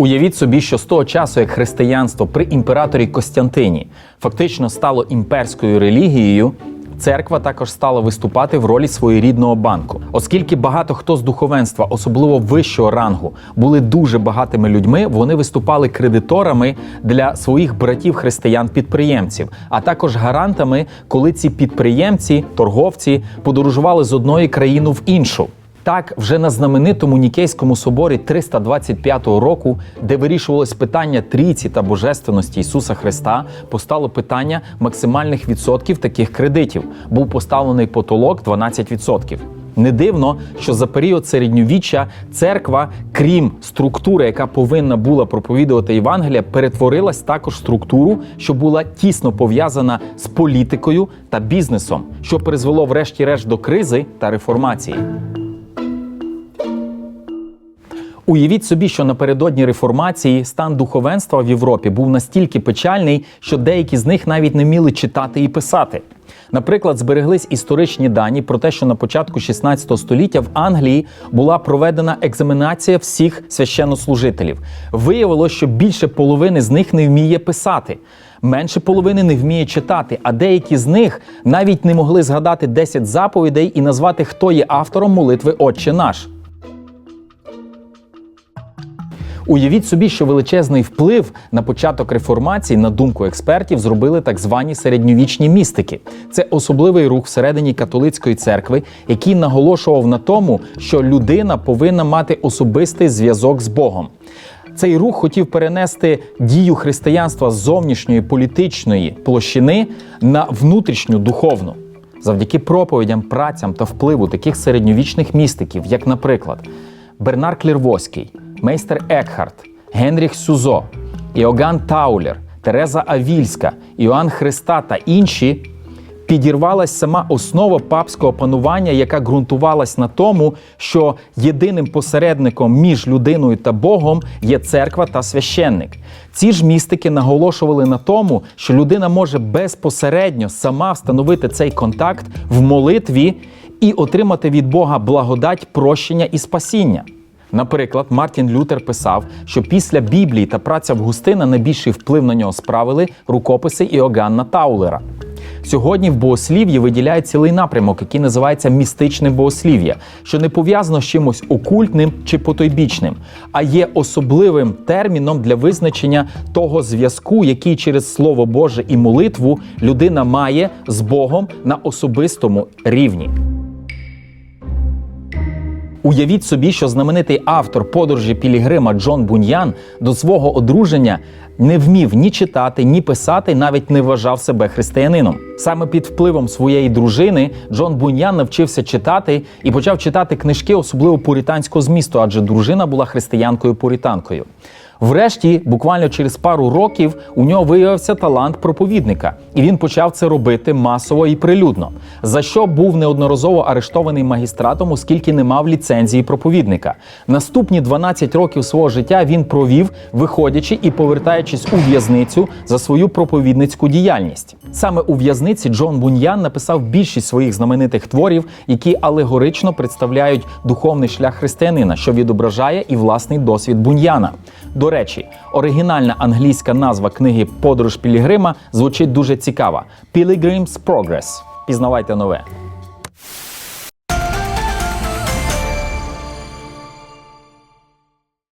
Уявіть собі, що з того часу, як християнство при імператорі Костянтині фактично стало імперською релігією. Церква також стала виступати в ролі своєрідного банку, оскільки багато хто з духовенства, особливо вищого рангу, були дуже багатими людьми. Вони виступали кредиторами для своїх братів християн-підприємців, а також гарантами, коли ці підприємці, торговці подорожували з одної країни в іншу. Так, вже на знаменитому Нікейському соборі 325 року, де вирішувалось питання трійці та божественності Ісуса Христа, постало питання максимальних відсотків таких кредитів. Був поставлений потолок 12%. Не дивно, що за період середньовіччя церква, крім структури, яка повинна була проповідувати Євангелія, перетворилась також в структуру, що була тісно пов'язана з політикою та бізнесом, що призвело врешті-решт до кризи та реформації. Уявіть собі, що напередодні реформації стан духовенства в Європі був настільки печальний, що деякі з них навіть не вміли читати і писати. Наприклад, збереглись історичні дані про те, що на початку 16 століття в Англії була проведена екзаменація всіх священнослужителів. Виявилося, що більше половини з них не вміє писати. Менше половини не вміє читати, а деякі з них навіть не могли згадати 10 заповідей і назвати, хто є автором молитви Отче наш. Уявіть собі, що величезний вплив на початок реформації, на думку експертів, зробили так звані середньовічні містики. Це особливий рух всередині католицької церкви, який наголошував на тому, що людина повинна мати особистий зв'язок з Богом. Цей рух хотів перенести дію християнства з зовнішньої політичної площини на внутрішню духовну. Завдяки проповідям, працям та впливу таких середньовічних містиків, як, наприклад, Бернар Клірвоський, Мейстер Екхарт, Генріх Сюзо, Іоган Таулер, Тереза Авільська, Іоанн Христа та інші, підірвалась сама основа папського панування, яка ґрунтувалась на тому, що єдиним посередником між людиною та Богом є церква та священник. Ці ж містики наголошували на тому, що людина може безпосередньо сама встановити цей контакт в молитві і отримати від Бога благодать, прощення і спасіння. Наприклад, Мартін Лютер писав, що після Біблії та праця Августина найбільший вплив на нього справили рукописи Іоганна Таулера. Сьогодні в богослів'ї виділяють цілий напрямок, який називається містичне богослів'я, що не пов'язано з чимось окультним чи потойбічним, а є особливим терміном для визначення того зв'язку, який через Слово Боже і молитву людина має з Богом на особистому рівні. Уявіть собі, що знаменитий автор подорожі Пілігрима Джон Буньян до свого одруження не вмів ні читати, ні писати, навіть не вважав себе християнином. Саме під впливом своєї дружини Джон Буньян навчився читати і почав читати книжки, особливо пуританського змісту, адже дружина була християнкою-пуританкою. Врешті, буквально через пару років, у нього виявився талант проповідника, і він почав це робити масово і прилюдно. За що був неодноразово арештований магістратом, оскільки не мав ліцензії проповідника. Наступні 12 років свого життя він провів, виходячи і повертаючись у в'язницю за свою проповідницьку діяльність. Саме у в'язниці Джон Буньян написав більшість своїх знаменитих творів, які алегорично представляють духовний шлях християнина, що відображає і власний досвід Буньяна. Речі, оригінальна англійська назва книги Подорож Пілігрима звучить дуже цікаво: Pilgrim's Progress. Пізнавайте нове.